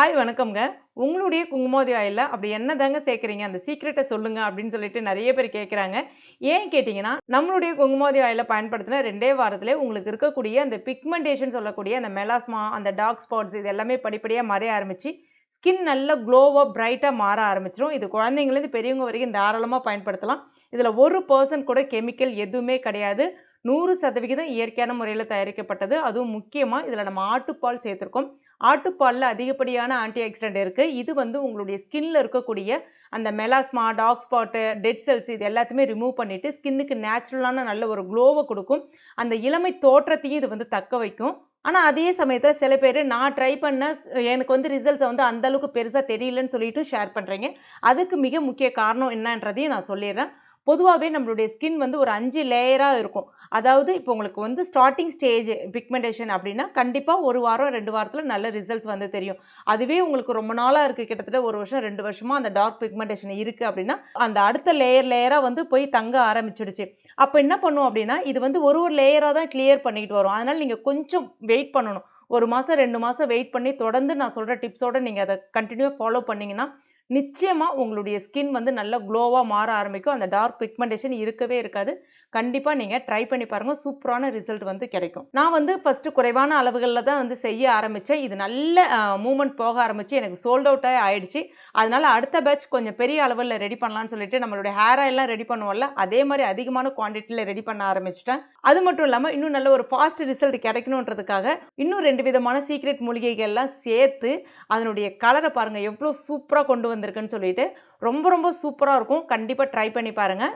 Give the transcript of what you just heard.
Hi வணக்கம்ங்க. உங்களுடைய குங்குமோதி ஆயிலில் அப்படி என்ன தாங்க சேர்க்குறீங்க? அந்த சீக்ரெட்டை சொல்லுங்க அப்படின்னு சொல்லிட்டு நிறைய பேர் கேட்குறாங்க ஏன் கேட்டிங்கன்னா நம்மளுடைய குங்குமோதி ஆயிலை பயன்படுத்தின ரெண்டே வாரத்திலே உங்களுக்கு இருக்கக்கூடிய அந்த பிக்மெண்டேஷன் சொல்லக்கூடிய அந்த மெலாஸ்மா அந்த டார்க் ஸ்பாட்ஸ் இது எல்லாமே படிப்படியாக மறைய ஆரம்பிச்சு ஸ்கின் நல்ல க்ளோவாக பிரைட்டாக மாற ஆரம்பிச்சிடும் இது குழந்தைங்கலேருந்து பெரியவங்க வரைக்கும் தாராளமாக பயன்படுத்தலாம். இதில் ஒரு பர்சன்ட் கூட கெமிக்கல் எதுவுமே கிடையாது. நூறு சதவிகிதம் இயற்கையான முறையில் தயாரிக்கப்பட்டது. அதுவும் முக்கியமாக இதில் நம்ம ஆட்டுப்பால் சேர்த்துருக்கோம். ஆட்டுப்பாலில் அதிகப்படியான ஆன்டி ஆக்சிடென்ட் இருக்குது இது வந்து உங்களுடைய ஸ்கின்ல இருக்கக்கூடிய அந்த melasma dark spot dead cells இது எல்லாத்தையுமே ரிமூவ் பண்ணிவிட்டு ஸ்கின்னுக்கு நேச்சுரலான நல்ல ஒரு க்ளோவை கொடுக்கும். அந்த இளமை தோற்றத்தையும் இது வந்து தக்க வைக்கும். ஆனால் அதே சமயத்தில் சில பேர் நான் ட்ரை பண்ண எனக்கு வந்து ரிசல்ட்ஸை வந்து அந்தளவுக்கு பெருசாக தெரியலன்னு சொல்லிட்டு ஷேர் பண்ணுறீங்க அதுக்கு மிக முக்கிய காரணம் என்னன்றதையும் நான் சொல்லிடுறேன். பொதுவாகவே நம்மளுடைய ஸ்கின் வந்து ஒரு அஞ்சு லேயராக இருக்கும். அதாவது இப்போ உங்களுக்கு வந்து ஸ்டார்டிங் ஸ்டேஜ் பிக்மெண்டேஷன் அப்படின்னா கண்டிப்பாக ஒரு வாரம் ரெண்டு வாரத்தில் நல்ல ரிசல்ட்ஸ் வந்து தெரியும். அதுவே உங்களுக்கு ரொம்ப நாளாக இருக்குது கிட்டத்தட்ட ஒரு வருஷம் ரெண்டு வருஷமாக அந்த டார்க் பிக்மெண்டேஷன் இருக்குது அப்படின்னா அந்த அடுத்த லேயர் லேயராக வந்து போய் தங்க ஆரம்பிச்சிடுச்சு. அப்போ என்ன பண்ணும் அப்படின்னா இது வந்து ஒரு ஒரு லேயராக தான் கிளியர் பண்ணிக்கிட்டு வரும். அதனால் நீங்கள் கொஞ்சம் வெயிட் பண்ணணும். ஒரு மாதம் ரெண்டு மாதம் வெயிட் பண்ணி தொடர்ந்து நான் சொல்கிற டிப்ஸோடு நீங்கள் அதை கண்டினியூவாக ஃபாலோ பண்ணிங்கன்னா நிச்சயமாக உங்களுடைய ஸ்கின் வந்து நல்லா க்ளோவாக மாற ஆரம்பிக்கும். அந்த டார்க் பிக்மெண்டேஷன் இருக்கவே இருக்காது. கண்டிப்பாக நீங்கள் ட்ரை பண்ணி பாருங்கள் சூப்பரான ரிசல்ட் வந்து கிடைக்கும். நான் வந்து ஃபஸ்ட்டு குறைவான அளவுகளில் தான் வந்து செய்ய ஆரம்பித்தேன் இது நல்ல மூமெண்ட் போக ஆரம்பித்து எனக்கு சோல்ட் அவுட்டாக ஆயிடுச்சு. அதனால் அடுத்த பேட்ச் கொஞ்சம் பெரிய அளவில் ரெடி பண்ணலான்னு சொல்லிட்டு நம்மளுடைய ஹேர் ஆயிலாம் ரெடி பண்ணுவோம்ல அதே மாதிரி அதிகமான குவான்டிட்டியில் ரெடி பண்ண ஆரம்பிச்சிட்டேன். அது மட்டும் இல்லாமல் இன்னும் நல்ல ஒரு ஃபாஸ்ட் ரிசல்ட் கிடைக்கணுன்றதுக்காக இன்னும் ரெண்டு விதமான சீக்ரெட் மூலிகைகள்லாம் சேர்த்து அதனுடைய கலரை பாருங்கள் எவ்வளோ சூப்பராக கொண்டு வந்து வந்திருக்குன்னு சொல்லிட்டு ரொம்ப ரொம்ப சூப்பராக இருக்கும். கண்டிப்பாக ட்ரை பண்ணி பாருங்கள்